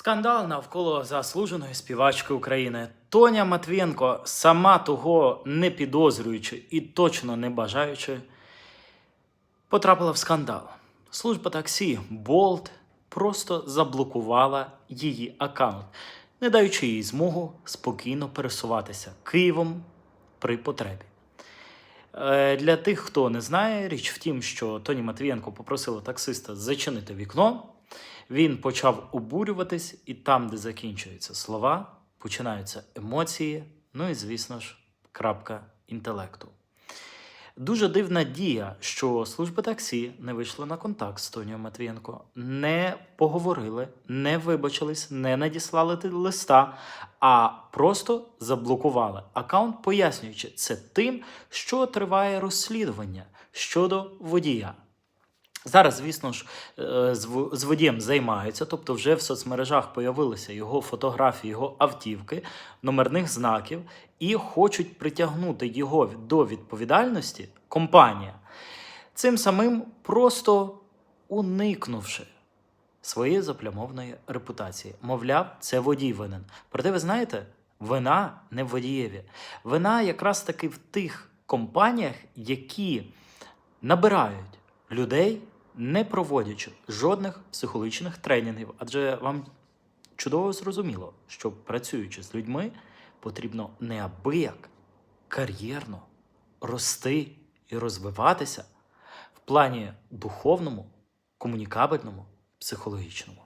Скандал навколо заслуженої співачки України. Тоня Матвієнко, сама того не підозрюючи і точно не бажаючи, потрапила в скандал. Служба таксі Болт просто заблокувала її аккаунт, не даючи їй змогу спокійно пересуватися Києвом при потребі. Е, Для тих, хто не знає, річ в тім, що Тоні Матвієнко попросила таксиста зачинити вікно. Він почав обурюватись, і там, де закінчуються слова, починаються емоції, ну і, звісно ж, крапка інтелекту. Дуже дивна дія, що служба таксі не вийшла на контакт з Тонією Матвієнко, не поговорили, не вибачились, не надіслали листа, а просто заблокували аккаунт, пояснюючи це тим, що триває розслідування щодо водія. Зараз, звісно ж, е, з водієм займаються, тобто вже в соцмережах появилися його фотографії, його автівки, номерних знаків, і хочуть притягнути його до відповідальності компанія, цим самим просто уникнувши своєї заплямованої репутації. Мовляв, це водій винен. Проте ви знаєте, вина не в водієві. Вина якраз таки в тих компаніях, які набирають людей, не проводячи жодних психологічних тренінгів. Адже вам чудово зрозуміло, що працюючи з людьми, потрібно неабияк кар'єрно рости і розвиватися в плані духовному, комунікабельному, психологічному.